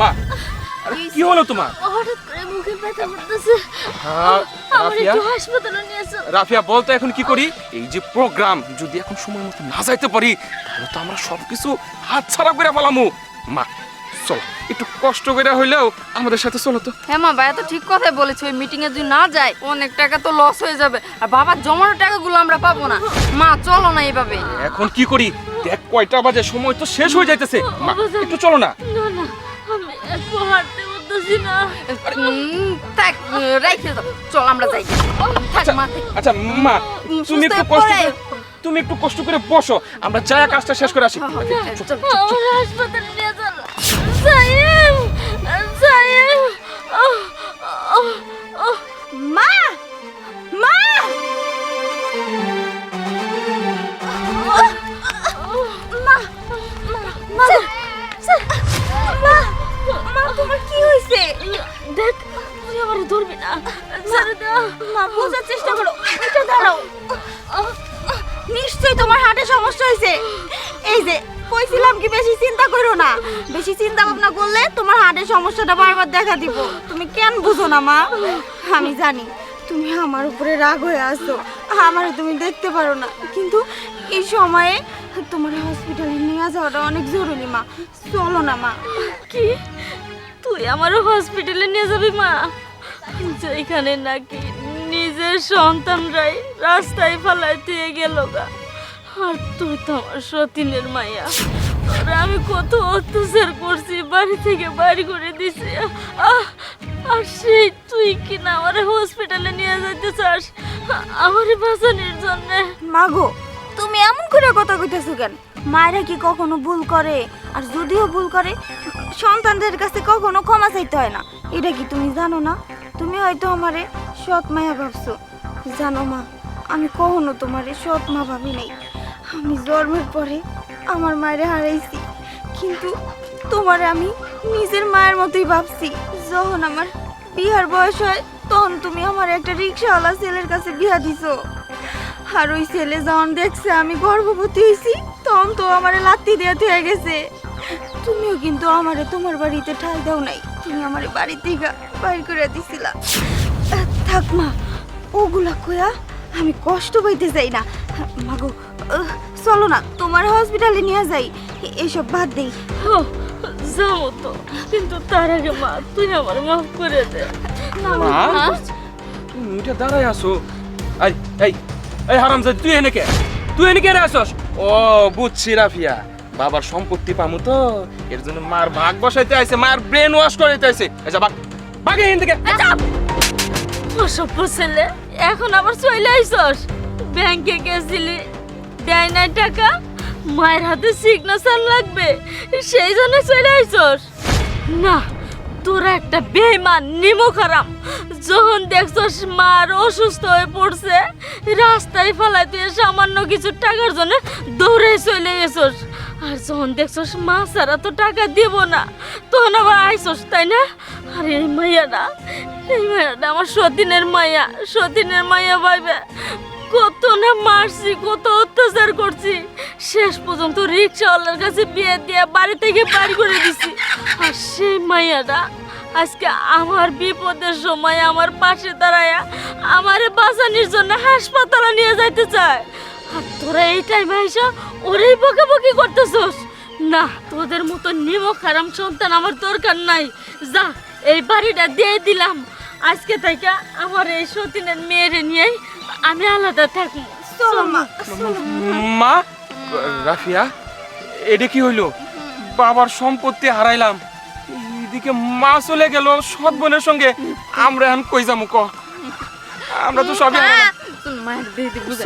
মা কি হলো তোমার? হঠাৎ করে মুখে ব্যথা করতেছে। হ্যাঁ, রাফিয়া? হাসপাতালে নিয়ে চল রাফিয়া বলতো এখন কি করি? এই যে প্রোগ্রাম যদি এখন সময় মতো না যাইতে পারি তাহলে তো আমরা সবকিছু হাত ছাড়া করে ফেলামু। মা চলো একটু কষ্ট করে হইলেও আমাদের সাথে চলো তো। হ্যাঁ মা ভাইয়া তো ঠিক কথাই বলেছে ওই মিটিং এ যদি না যায় অনেক টাকা তো লস হয়ে যাবে। আর বাবার জমানো টাকাগুলো আমরা পাবো না। মা চলো না এইভাবে। এখন কি করি? দেখ কয়টা বাজে সময় তো শেষ হয়ে যাইতেছে। মা একটু চলো না। না না। হাঁটতে না উম, থাক রাইখে চল আমরা যাই। থাক আচ্ছা মা। আচ্ছা মা তুমি একটু কষ্ট করে তুমি একটু কষ্ট করে বসো। আমরা যা কাজটা শেষ করে আসি। চল, হাসপাতালে নিয়ে চল তুই না। মা, বোঝার চেষ্টা করো। এটা দাঁড়াও। নিশ্চয়ই তোমার হার্টে সমস্যা হয়েছে। এই যে, কইছিলাম কি বেশি চিন্তা করো না। বেশি চিন্তা ভাবনা করলে তোমার হার্টের সমস্যাটা বারবার দেখা দিব। তুমি কেন বুঝো না, মা? আমি জানি, তুমি আমার উপরে রাগ হয়ে আসো আমারে তুমি দেখতে পারো না। কিন্তু এই সময়ে তোমার হসপিটালে নিয়ে যাওয়াটা অনেক জরুরি, মা। চলো না, মা। কি? তুই আমারও হসপিটালে নিয়ে যাবি, মা? যেখানে নাকি নিজের সন্তানরাই রাস্তায় ফালাই গেল গা। আর তুই তো আমার সতীনের মাইয়া তোরে আমি কত অত্যাচার করছি, বাড়ি থেকে বাড়ি করে দিছি। আর সেই তুই কিনা আমার হসপিটালে নিয়ে যাইতে চাস? আমার বাঁচানোর জন্যে। মাগো, তুমি এমন করে কথা কইতেছো কেন? মায়েরা কি কখনো ভুল করে? আর যদিও ভুল করে, সন্তানদের কাছে কখনো ক্ষমা চাইতে হয় না। এটা কি তুমি জানো না? তুমি হয়তো আমারে সৎ মায়া ভাবছ। জানো মা, আমি কখনো তোমারে সৎ মা ভাবি নাই। আমি জন্মের পরে আমার মায়েরে হারাইছি, কিন্তু তোমারে আমি নিজের মায়ের মতোই ভাবছি। যখন আমার বিয়ার বয়স হয়, তখন তুমি আমার একটা রিক্সাওয়ালা ছেলের কাছে বিয়া দিছো। আর ওই ছেলে যখন দেখছে আমি গর্ভবতী হয়েছি তখন তো আমারে লাত্তি দেওয়া হয়ে গেছে। তুমিও কিন্তু আমারে তোমার বাড়িতে ঠাই দাও নাই। তুমি আমারে বাড়ি থেকে বাইর করে দিছিলা। থাক মা ওগুলা কয়া আমি কষ্ট পাইতে যাই না। মাগো চলো না তোমার হসপিটালে নিয়ে যাই। এসব বাদ দেই। ও, যাব তো। কিন্তু তার আগে মা তুই আমার মাফ করে দে। মা? তুমি উঠে দাঁড়ায় আসো এই এই এই হারামজাদি তুই এনে কে? তুই এনে কে রে আসস? ও বুঝছি রাফিয়া। বাবার সম্পত্তি পামু তো, এর জন্য মার ভাগ বসাইতে আইছে, মার ব্রেন ওয়াশ করাইতে আইছে। আচ্ছা বাগ বাগে এখান থেকে। অসভ্য ছেলে, এখন আবার চলে আইসস। ব্যাংকে গেছিলি দেয় নাই টাকা, মায়ের হাতে সিগনেচার লাগবে, সেই জন্য চলে আইসস। না, তোরা একটা বেইমান, নিমো খারাপ। যখন দেখছস মার অসুস্থ হয়ে পড়ছে, রাস্তায় ফেলাই তুই সামান্য কিছু টাকার জন্য দৌড়ে চলে গেছস। আর যখন দেখছস মা ছাড়া তো টাকা দিব না, তখন আবার আইসস, তাই না? আর এই মাইয়াটা এই মাইয়াটা আমার সতীনের মাইয়া সতীনের মাইয়া ভাইবে। কত না মারছি, কত অত্যাচার করছি। শেষ পর্যন্ত রিক্সাওয়ালার কাছে বিয়ে দিয়ে বাড়ি থেকে বাড়ি করে দিছি। আর সেই মাইয়াটা আজকে আমার বিপদের সময় আমার পাশে দাঁড়ায়া আমারে বাঁচানোর জন্য হাসপাতালে নিয়ে যাইতে চায়। আর তোরা এই টাইমে আইসা ওরেই বকাবকি করতেছস? না তোদের মতো নিমক হারাম সন্তান আমার দরকার নাই। যা এই বাড়িটা দিয়ে দিলাম। আজকে থেকে আমার এই সতীনের মেয়েরে নিয়ে আমি আলাদা থাকব। চলো মা মা। রাফিয়া এটা কি হইল? বাবার সম্পত্তি হারাইলাম। এদিকে মা চলে গেল সৎ বোনের সঙ্গে। আমরা এখন কই যাব ক? আমরা তো সবই হারাইলাম। মায়ের দিদি বুঝে